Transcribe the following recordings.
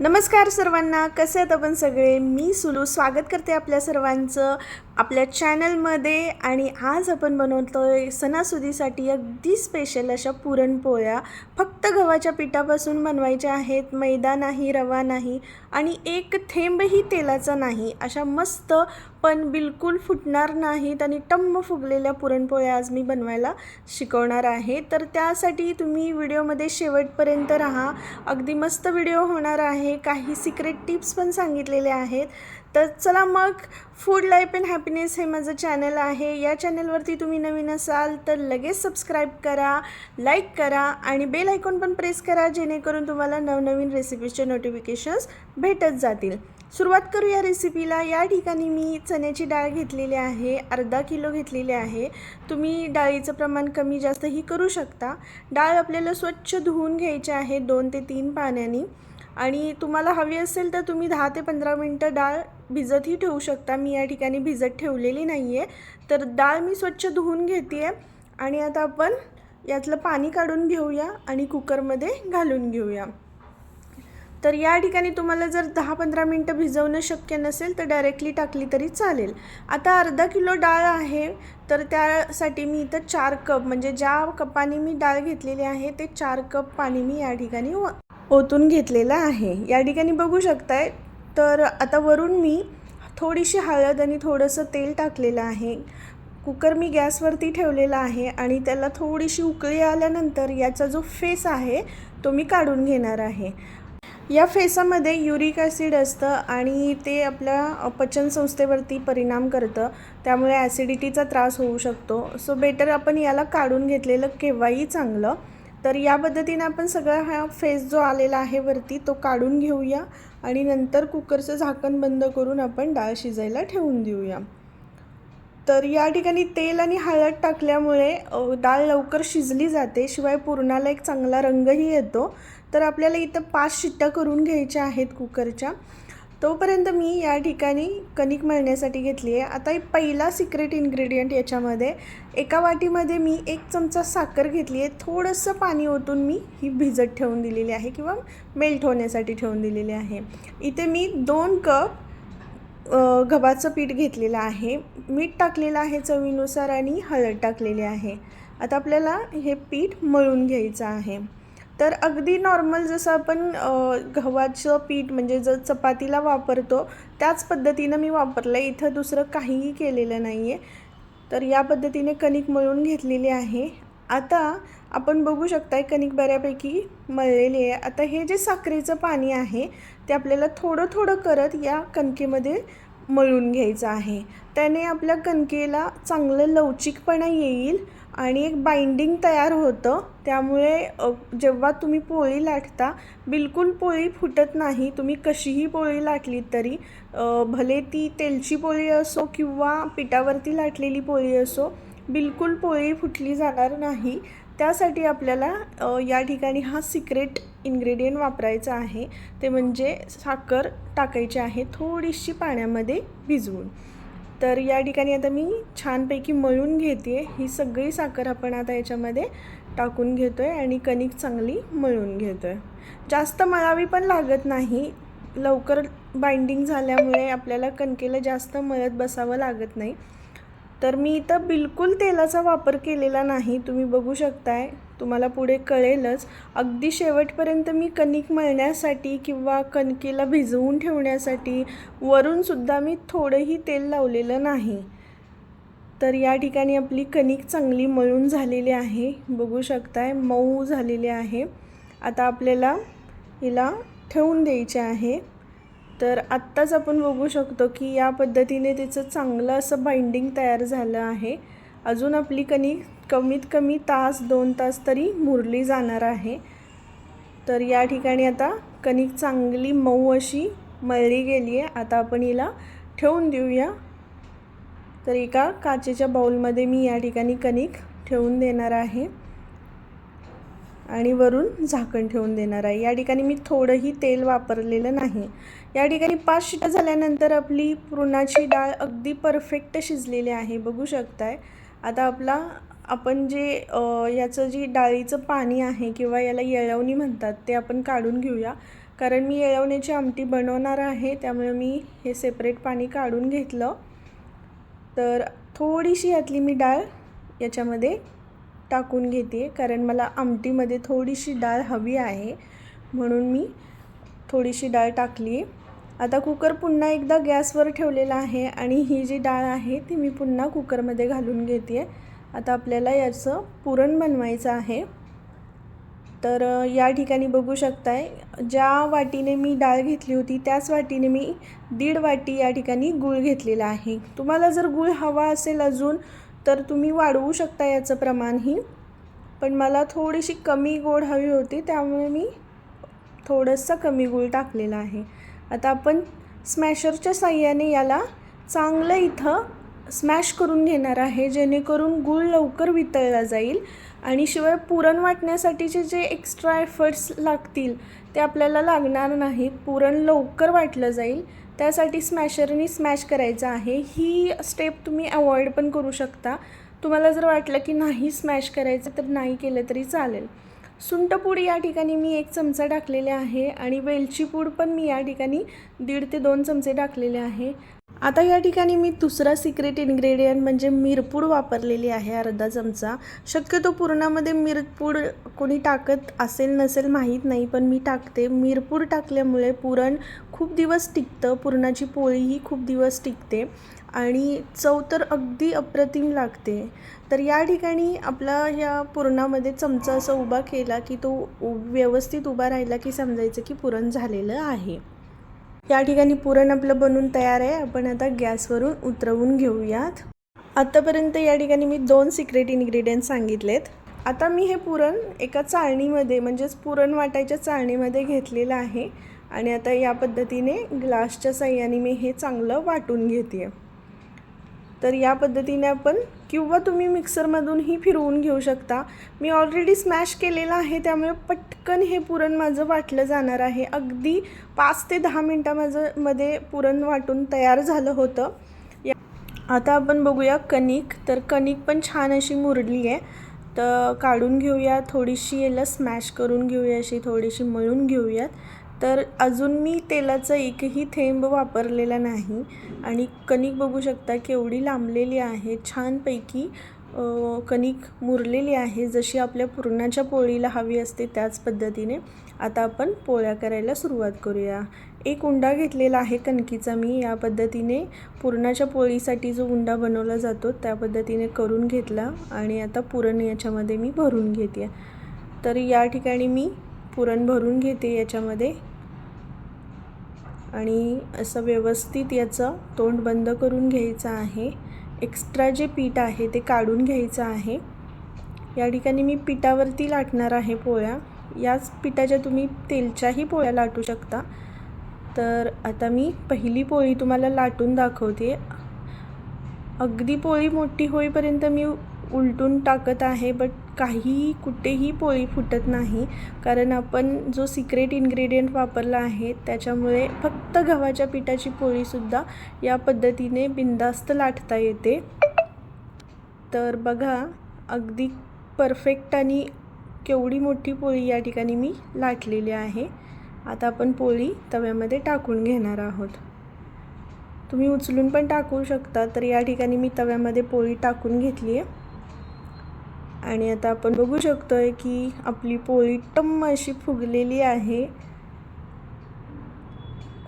नमस्कार सर्वांना कसे आहेत आपण सगळे? मी सुलू. स्वागत करते आपल्या सर्वांचं. आपल्या चॅनलमध्ये आणि आज आपण बनवतो आहे सणासुदीसाठी अगदी स्पेशल अशा पुरणपोळ्या. फक्त गव्हाच्या पिठापासून बनवायच्या आहेत मैदा नाही रवा नाही आणि एक थेंबही तेलाचा नाही. अशा मस्त पण बिलकुल फुटणार नाहीत आणि टम्म फुगलेल्या पुरणपोळ्या आज मी बनवायला शिकवणार आहे. तर त्यासाठी तुम्ही व्हिडिओमध्ये शेवटपर्यंत राहा. अगदी मस्त व्हिडिओ होणार आहे. काही सिक्रेट टिप्स पण सांगितलेले आहेत. तर चला मग फूड लाईफ अँड हॅपीनेस हे माझं चॅनल आहे. या चॅनलवरती तुम्ही नवीन असाल तर लगेच सबस्क्राईब करा लाईक करा आणि बेल आयकॉन पण प्रेस करा जेणेकरून तुम्हाला नवनवीन रेसिपीजचे नोटिफिकेशन्स भेटत जातील. सुरुवात करू या रेसिपीला या ठिकाणी मी चण्याची डाळ घेतलेली आहे अर्धा किलो घेतलेली आहे. तुम्ही डाळीचं प्रमाण कमी जास्तही करू शकता. डाळ आपल्याला स्वच्छ धुवून घ्यायची आहे दोन ते तीन पाण्याने. आणि तुम्हाला हवी असेल तर तुम्ही दहा ते पंधरा मिनटं डाळ भिजतही ठेवू शकता. मी या ठिकाणी भिजत ठेवलेली नाही आहे तर डाळ मी स्वच्छ धुवून घेते आहे आणि आता आपण यातलं पाणी काढून घेऊया आणि कुकरमध्ये घालून घेऊया. तर या ठिकाणी तुम्हाला जर दहा पंधरा मिनटं भिजवणं शक्य नसेल तर डायरेक्टली टाकली तरी चालेल. आता अर्धा किलो डाळ आहे. तर त्यासाठी मी इथं चार कप म्हणजे ज्या कपाने मी डाळ घेतलेली आहे ते चार कप पाणी मी या ठिकाणी व- ओतून घेतलेलं आहे. या ठिकाणी बघू शकताय तर आता वरून मी थोडीशी हळद आणि थोडंसं तेल टाकलेलं आहे. कुकर मी गॅसवरती ठेवलेला आहे आणि त्याला थोडीशी उकळी आल्यानंतर याचा जो फेस आहे तो मी काढून घेणार आहे. या फेसामध्ये युरिक ॲसिड असतं आणि ते आपल्या पचनसंस्थेवरती परिणाम करतं. त्यामुळे ॲसिडिटीचा त्रास होऊ शकतो. सो बेटर आपण याला काढून घेतलेलं केव्हाही चांगलं. तर या पद्धतीने आपण सगळा हा फेस जो आलेला आहे वरती तो काढून घेऊया आणि नंतर कुकरचं झाकण बंद करून आपण डाळ शिजायला ठेवून देऊया. तर या ठिकाणी तेल आणि हळद टाकल्यामुळे डाळ लवकर शिजली जाते शिवाय पुरणाला एक चांगला रंगही येतो. तर आपल्याला इथं पाच शिट्ट्या करून घ्यायच्या आहेत कुकरच्या. तोपर्यंत मी या ठिकाणी कणिक मळण्यासाठी घेतली आहे. आता एक पहिला सिक्रेट इन्ग्रेडियंट याच्यामध्ये एका वाटीमध्ये मी एक चमचा साखर घेतली आहे. थोडंसं पाणी ओतून मी ही भिजत ठेवून दिलेली आहे किंवा मेल्ट होण्यासाठी ठेवून दिलेली आहे. इथे मी दोन कप गव्हाचं पीठ घेतलेलं आहे. मीठ टाकलेलं आहे चवीनुसार आणि हळद टाकलेली आहे. आता आपल्याला हे पीठ मळून घ्यायचं आहे. तर अगदी नॉर्मल जसं आपण गव्हाचं पीठ म्हणजे जर चपातीला वापरतो त्याच पद्धतीनं मी वापरलं आहे इथं दुसरं काहीही केलेलं नाही आहे तर या पद्धतीने कणिक मळून घेतलेली आहे. आता आपण बघू शकताय कणिक बऱ्यापैकी मळलेली आहे. आता हे जे साखरेचं पाणी आहे ते आपल्याला थोडं थोडं करत या कणकेमध्ये मळून घ्यायचं आहे. त्याने आपल्या कणकेला चांगलं लवचिकपणा येईल. आणि एक बाइंडिंग तयार होतं. त्यामुळे जेव्हा तुम्ही पोळी लाटता बिलकुल पोळी फुटत नाही. तुम्ही कशीही पोळी लाटली तरी भले ती तेलची पोळी असो किंवा पिठावरती लाटलेली पोळी असो बिलकुल पोळी फुटली जाणार नाही. त्यासाठी आपल्याला या ठिकाणी हा सिक्रेट इन्ग्रेडियंट वापरायचा आहे. ते म्हणजे साखर टाकायची आहे थोडीशी पाण्यामध्ये भिजवून. तर या ठिकाणी आता मी छानपैकी मळून घेते ही सगळी साखर आपण आता याच्यामध्ये टाकून घेतो आहे आणि कणिक चांगली मळून घेतो आहे जास्त मळावी पण लागत नाही. लवकर बाइंडिंग झाल्यामुळे आपल्याला कणकेला जास्त मळत बसावं लागत नाही. तर मी इथं बिलकुल तेलाचा वापर केलेला नाही. तुम्ही बघू शकताय. तुम्हाला पुढे कळेलच. अगदी शेवटपर्यंत मी कणिक मळण्यासाठी किंवा कणकेला भिजवून ठेवण्यासाठी वरूनसुद्धा मी थोडंही तेल लावलेलं नाही. तर या ठिकाणी आपली कणिक चांगली मळून झालेली आहे. बघू शकताय मऊ झालेली आहे. आता आपल्याला हिला ठेवून द्यायचे आहे. तर आत्ताच आपण बघू शकतो की या पद्धतीने तिचं चांगलं असं बाइंडिंग तयार झालं आहे. अजून आपली कणिक कमीत कमी तास दोन तास तरी मुरली जाणार आहे. तर या ठिकाणी आता कणिक चांगली मऊ अशी मळली गेली आहे. आता आपण हिला ठेवून देऊया. तर एका काचेच्या बाउलमध्ये मी या ठिकाणी कणिक ठेवून देणार आहे. आणि वरून झाकण ठेवून देणार आहे. या ठिकाणी मी थोडंही तेल वापरलेलं नाही. या ठिकाणी पाच शिट्या झाल्यानंतर आपली पुरणाची डाळ अगदी परफेक्ट शिजलेली आहे. बघू शकताय. आता आपला आपण जे याचं जी डाळीचं पाणी आहे किंवा याला येळवणी म्हणतात ते आपण काढून घेऊया. कारण मी येळवण्याची आमटी बनवणार आहे त्यामुळे मी हे सेपरेट पाणी काढून घेतलं. तर थोडीशी यातली मी डाळ याच्यामध्ये टाकून घेते कारण मला आमटीमध्ये थोडीशी डाळ हवी आहे. म्हणून मी थोडीशी डाळ टाकली. आता कुकर पुन्हा एकदा गॅसवर ठेवलेला आहे आणि ही जी डाळ आहे ती मी पुन्हा कुकरमध्ये घालून घेते. आता आपल्याला याचं पुरण बनवायचं आहे. तर या ठिकाणी बघू शकताय ज्या वाटीने मी डाळ घेतली होती त्याच वाटीने मी दीड वाटी या ठिकाणी गूळ घेतलेला आहे. तुम्हाला जर गूळ हवा असेल अजून तर तुम्ही वाढवू शकता याचं प्रमाणही पण मला थोडीशी कमी गोड हवी होती त्यामुळे मी थोडंसं कमी गूळ टाकलेला आहे. आता आपण स्मॅशरच्या साह्याने याला चांगलं इथं स्मॅश करून घेणार आहे जेणेकरून गूळ लवकर वितळला जाईल आणि शिवाय पुरण वाटण्यासाठीचे जे एक्स्ट्रा एफर्ट्स लागतील ते आपल्याला लागणार नाहीत. पुरण लवकर वाटलं जाईल त्यासाठी स्मॅशरनी स्मॅश करायचं आहे. ही स्टेप तुम्ही अवॉइड पण करू शकता. तुम्हाला जर वाटलं की नाही स्मॅश करायचं तर नाही केलं तरी चालेल. सुंटपूड या ठिकाणी मी एक चमचा टाकलेले आहे आणि वेलची पूड पण मी या ठिकाणी दीड ते दोन चमचे टाकलेले आहे. आता या ठिकाणी मी दुसरा सिक्रेट इन्ग्रेडियंट म्हणजे मिरपूड वापरलेली आहे अर्धा चमचा. शक्यतो पुरणामध्ये मिरपूड कोणी टाकत असेल नसेल माहीत नाही पण मी टाकते. मिरपूड टाकल्यामुळे पुरण खूप दिवस टिकतं. पुरणाची पोळीही खूप दिवस टिकते. आणि चव तर अगदी अप्रतिम लागते. तर या ठिकाणी आपला ह्या पुरणामध्ये चमचा असा उभा केला की तो उ- व्यवस्थित उभा राहिला की समजायचं की पुरण झालेलं आहे. या ठिकाणी पुरण आपलं बनून तयार आहे. आपण आता गॅसवरून उतरवून घेऊयात. आत्तापर्यंत या ठिकाणी मी दोन सिक्रेट इन्ग्रेडियंट सांगितलेत. आता मी हे पुरण एका चाळणीमध्ये म्हणजेच पुरण वाटायच्या चाळणीमध्ये घेतलेलं आहे. आणि आता या पद्धतीने ग्लासच्या साह्याने मी हे चांगलं वाटून घेते तर या पद्धतीने आपण किंवा तुम्ही मिक्सरमधूनही फिरवून घेऊ शकता. मी ऑलरेडी स्मॅश केलेलं आहे त्यामुळे पटकन हे पुरण माझं वाटलं जाणार आहे. अगदी पाच ते दहा मिनटं माझं मध्ये पुरण वाटून तयार झालं होतं. या आता आपण बघूया कणिक. तर कणिक पण छान अशी मुरली आहे. तर काढून घेऊया थोडीशी याला स्मॅश करून घेऊया अशी थोडीशी मळून घेऊयात. तर अजून मी तेलाचा एकही थेंब वापरलेला नाही आणि कणिक बघू शकता केवढी लांबलेली आहे छानपैकी कणिक मुरलेली आहे जशी आपल्या पुरणाच्या पोळीला हवी असते त्याच पद्धतीने. आता आपण पोळ्या करायला सुरुवात करूया. एक उंडा घेतलेला आहे कणकीचा मी. या पद्धतीने पुरणाच्या पोळीसाठी जो उंडा बनवला जातो त्या पद्धतीने करून घेतला आणि आता पुरण याच्यामध्ये मी भरून घेते. तर या ठिकाणी मी पुरण भरून घेते याच्यामध्ये. आणि असं व्यवस्थित याचं तोंड बंद करून घ्यायचं आहे. एक्स्ट्रा जे पीठ आहे ते काढून घ्यायचं आहे. या ठिकाणी मी पिठावरती लाटणार आहे पोळ्या. याच पिठाच्या तुम्ही तेलच्याही पोळ्या लाटू शकता. तर आता मी पहिली पोळी तुम्हाला लाटून दाखवते. अगदी पोळी मोठी होईपर्यंत मी उलटून टाकत आहे बट काही कुठेही पोळी फुटत नाही. कारण आपण जो सिक्रेट इन्ग्रेडियंट वापरला आहे त्याच्यामुळे फक्त गव्हाच्या पिठाची पोळीसुद्धा या पद्धतीने बिंदास्त लाटता येते. तर बघा अगदी परफेक्ट आणि केवढी मोठी पोळी या ठिकाणी मी लाटलेली आहे. आता आपण पोळी तव्यामध्ये टाकून घेणार आहोत. तुम्ही उचलून पण टाकू शकता तर या ठिकाणी मी तव्यामध्ये पोळी टाकून घेतली आहे आणि आता आपण बघू शकतोय की आपली पोळी टम्म अशी फुगलेली आहे.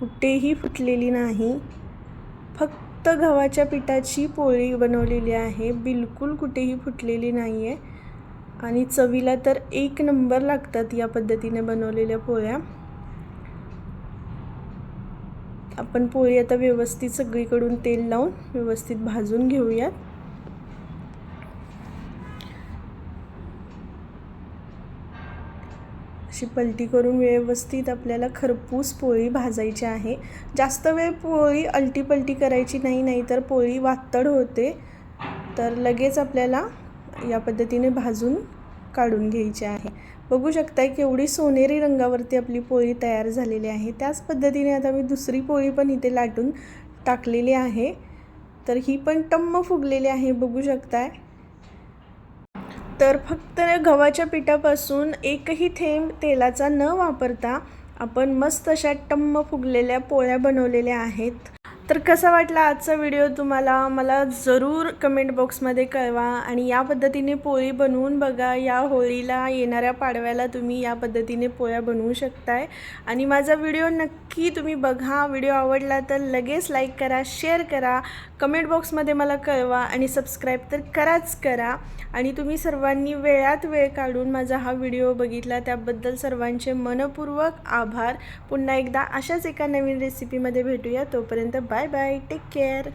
कुठेही फुटलेली नाही. फक्त गव्हाच्या पिठाची पोळी बनवलेली आहे. बिलकुल कुठेही फुटलेली नाही आहे आणि चवीला तर एक नंबर लागतात या पद्धतीने बनवलेल्या पोळ्या. आपण पोळी आता व्यवस्थित सगळीकडून तेल लावून व्यवस्थित भाजून घेऊयात. अशी पलटी करून व्यवस्थित आपल्याला खरपूस पोळी भाजायची आहे. जास्त वेळ पोळी अलटी पलटी करायची नाही नाही तर पोळी वातड होते. तर लगेच आपल्याला या पद्धतीने भाजून काढून घ्यायची आहे. बघू शकताय केवढी सोनेरी रंगावरती आपली पोळी तयार झालेली आहे. त्याच पद्धतीने आता मी दुसरी पोळी पण इथे लाटून टाकलेली आहे. तर ही पण टम्म फुगलेली आहे बघू शकताय. तर फक्त गव्हाच्या पिठापासून एकही थेंब तेलाचा न वापरता आपण मस्त अशा टम्म फुगलेल्या पोळ्या बनवलेल्या आहेत. तर कसा वाटला आजचा व्हिडिओ तुम्हाला? मला जरूर कमेंट बॉक्समध्ये कळवा आणि या पद्धतीने पोळी बनवून बघा. या होळीला येणाऱ्या पाडव्याला तुम्ही या पद्धतीने पोळ्या बनवू शकताय. आणि माझा व्हिडिओ नक्की तुम्ही बघा. व्हिडिओ आवडला तर लगेच लाईक करा शेअर करा. कमेंट बॉक्समध्ये मला कळवा आणि सबस्क्राईब तर कराच करा. आणि तुम्ही सर्वांनी वेळात वेळ काढून माझा हा व्हिडिओ बघितला. त्याबद्दल सर्वांचे मनपूर्वक आभार. पुन्हा एकदा अशाच एका नवीन रेसिपीमध्ये भेटूया. तोपर्यंत बाय बाय टेक केअर